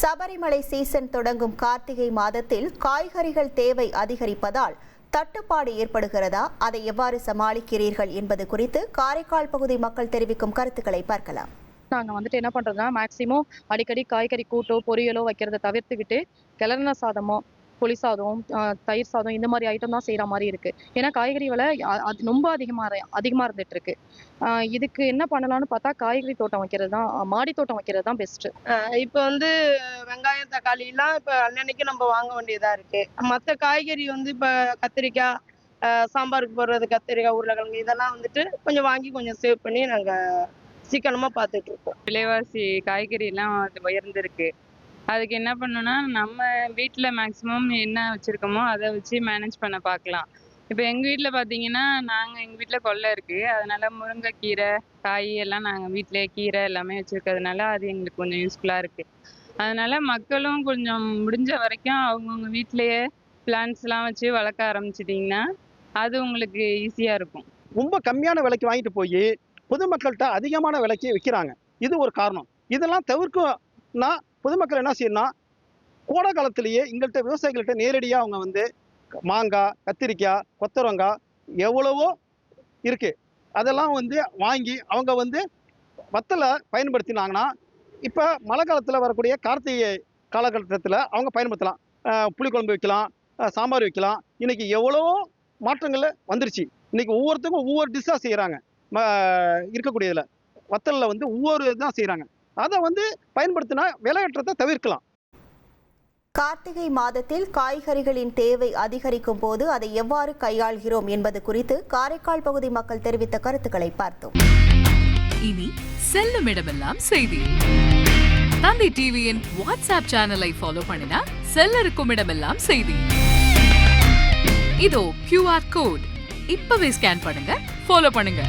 Sabarimala season தொடங்கும் கார்த்திகை மாதத்தில் காய்கறிகள் தேவை அதிகரிப்பதால் தட்டுப்பாடு ஏற்படுகிறதா? அதை எவ்வாறு சமாளிக்கிறீர்கள் என்பது குறித்து காரைக்கால் பகுதி மக்கள் தெரிவிக்கும் கருத்துக்களை பார்க்கலாம். நாங்கள் வந்துட்டு என்ன பண்ணுறதுனா மேக்ஸிமம் அடிக்கடி காய்கறி கூட்டோ பொரியலோ வைக்கிறத தவிர்த்துக்கிட்டு கிளறின சாதமோ புளி சாதம் தயிர் சாதம் இந்த மாதிரி ஐட்டம் தான் செய்கிற மாதிரி இருக்கு. ஏன்னா காய்கறி விலை அது ரொம்ப அதிகமாக அதிகமாக இருந்துட்டு இருக்கு. இதுக்கு என்ன பண்ணலாம்னு பார்த்தா காய்கறி தோட்டம் வைக்கிறது தான் மாடி தோட்டம் வைக்கிறது தான் பெஸ்ட்டு இப்போ வந்து வெங்காயம் தக்காளி எல்லாம் இப்போ அன்னன்னைக்கு நம்ம வாங்க வேண்டியதா இருக்கு. மற்ற காய்கறி வந்து இப்போ கத்திரிக்காய் சாம்பாருக்கு போடுறது கத்திரிக்காய் உருளைக்கிழங்கு இதெல்லாம் வந்துட்டு கொஞ்சம் வாங்கி கொஞ்சம் சேவ் பண்ணி நாங்க சிக்கனமா பார்த்துட்டு இருக்கோம். விலைவாசி காய்கறி எல்லாம் அது உயர்ந்திருக்கு. அதுக்கு என்ன பண்ணணும்னா நம்ம வீட்டில் மேக்ஸிமம் என்ன வச்சுருக்கோமோ அதை வச்சு மேனேஜ் பண்ண பார்க்கலாம் இப்போ எங்கள் வீட்டில் பார்த்தீங்கன்னா நாங்கள் எங்கள் வீட்டில் கொல்லை இருக்குது அதனால் முருங்கைக்கீரை காய் எல்லாம் நாங்கள் வீட்டிலே கீரை எல்லாமே வச்சுருக்கிறதுனால அது எங்களுக்கு கொஞ்சம் யூஸ்ஃபுல்லாக இருக்குது அதனால் மக்களும் கொஞ்சம் முடிஞ்ச வரைக்கும் அவங்கவுங்க வீட்டிலேயே பிளான்ஸ்லாம் வச்சு வளர்க்க ஆரம்பிச்சிட்டிங்கன்னா அது உங்களுக்கு ஈஸியாக இருக்கும். ரொம்ப கம்மியான விலைக்கு வாங்கிட்டு போய் பொதுமக்கள்கிட்ட அதிகமான விலைக்கு விற்கிறாங்க இது ஒரு காரணம். இதெல்லாம் தவிர்க்கணும்னா பொதுமக்கள் என்ன செய்யணும்னா கோடை காலத்திலேயே எங்கள்கிட்ட விவசாயிகள்கிட்ட நேரடியாக அவங்க வந்து மாங்காய் கத்திரிக்காய் கொத்தரங்காய் எவ்வளவோ இருக்குது அதெல்லாம் வந்து வாங்கி அவங்க வந்து வத்தலை பயன்படுத்தினாங்கன்னா இப்போ மழை காலத்தில் வரக்கூடிய கார்த்திகை காலகட்டத்தில் அவங்க பயன்படுத்தலாம். புளிக்குழம்பு வைக்கலாம் சாம்பார் வைக்கலாம். இன்றைக்கி எவ்வளவோ மாற்றங்கள் வந்துருச்சு. இன்றைக்கி ஒவ்வொருத்தருக்கும் ஒவ்வொரு டிஷ்ஷாக செய்கிறாங்க இருக்கக்கூடியதில். வத்தலில் வந்து ஒவ்வொரு இதாக செய்கிறாங்க அதை வந்து பயன்படுத்தினா விலையேற்றத்தை தவிர்க்கலாம். கார்த்திகை மாதத்தில் காய்கறிகளின் தேவை அதிகரிக்கும் போது அதை எவ்வாறு கையாள்கிறோம் என்பது குறித்து காரைக்கால் பகுதி மக்கள் தெரிவித்த கருத்துக்களை பார்த்தோம். இனி செல்லும் இடமெல்லாம் செய்தி. தந்தி டிவியின் வாட்ஸ்அப் சேனலை ஃபாலோ பண்ணினா செல்ல இருக்கும் இடமெல்லாம் செய்தி. இதோ கியூஆர் கோட் இப்பவே ஸ்கேன் பண்ணுங்க ஃபாலோ பண்ணுங்க.